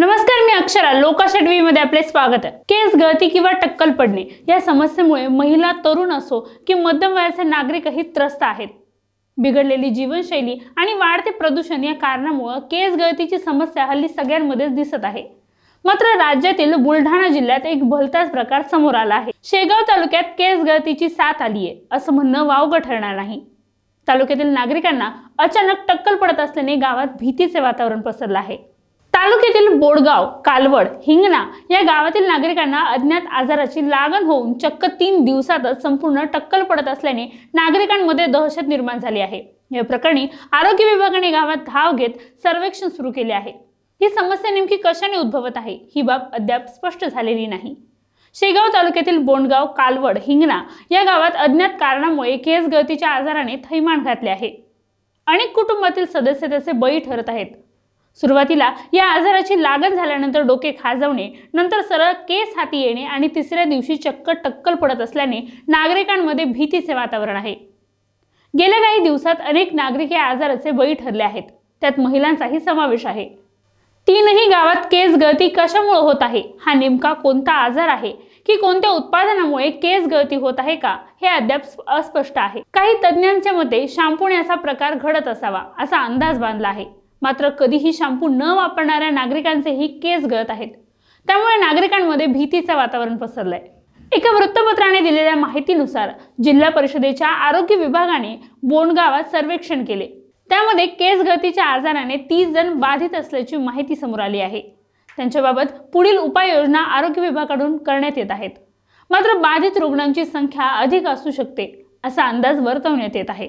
नमस्कार मी अक्षरा. लोकाशा टीव्ही मध्ये आपले स्वागत आहे. केस गळती किंवा टक्कल पडणे या समस्येमुळे महिला तरुण असो की मध्यम वयाचे नागरिकही त्रस्त आहेत. बिघडलेली जीवनशैली आणि वाढते प्रदूषण या कारणामुळे केस गळतीची समस्या हल्ली सगळ्यांमध्येच दिसत आहे. मात्र राज्यातील बुलढाणा जिल्ह्यात एक भलताच प्रकार समोर आला आहे. शेगाव तालुक्यात केस गळतीची साथ आली आहे असं म्हणणं वावगं ठरणार नाही. तालुक्यातील नागरिकांना अचानक टक्कल पडत असल्याने गावात भीतीचे वातावरण पसरलं आहे. तालुक्यातील बोडगाव कालवड हिंगणा या गावातील नागरिकांना अज्ञात आजाराची लागण होऊन चक्क तीन दिवसातच संपूर्ण टक्कल पडत असल्याने नागरिकांमध्ये दहशत निर्माण झाली आहे. या प्रकरणी आरोग्य विभागाने गावात धाव घेत सर्वेक्षण सुरू केले आहे. ही समस्या नेमकी कशाने उद्भवत आहे? ही बाब अद्याप स्पष्ट झालेली नाही. शेगाव तालुक्यातील बोंडगाव कालवड हिंगणा या गावात अज्ञात कारणामुळे केस गळतीच्या आजाराने थैमान घातले आहे. अनेक कुटुंबातील सदस्य त्याचे बळी ठरत आहेत. सुरुवातीला या आजाराची लागण झाल्यानंतर डोके खाजवणे नंतर सरळ केस हाती येणे आणि तिसऱ्या दिवशी चक्क टक्कल पडत असल्याने नागरिकांमध्ये भीतीचे वातावरण आहे. गेल्या काही दिवसात अनेक नागरिक या आजाराचे बळी ठरले आहेत. त्यात महिलांचाही समावेश आहे. तीनही गावात केस गळती कशामुळे होत आहे? हा नेमका कोणता आजार आहे? की कोणत्या उत्पादनामुळे केस गळती होत आहे का? हे अद्याप अस्पष्ट आहे. काही तज्ज्ञांच्या मते शॅम्पूने असा प्रकार घडत असावा असा अंदाज बांधला आहे. मात्र कधीही शॅम्पू न वापरणाऱ्या नागरिकांचेही केस गळत आहेत. त्यामुळे नागरिकांमध्ये भीतीचं वातावरण पसरलंय. एका वृत्तपत्राने दिलेल्या माहितीनुसार जिल्हा परिषदेच्या आरोग्य विभागाने बोंडगावात सर्वेक्षण केले. त्यामध्ये केस गळतीच्या आजाराने तीस जण बाधित असल्याची माहिती समोर आली आहे. त्यांच्याबाबत पुढील उपाययोजना आरोग्य विभागाकडून करण्यात येत आहेत. मात्र बाधित रुग्णांची संख्या अधिक असू शकते असा अंदाज वर्तवण्यात येत आहे.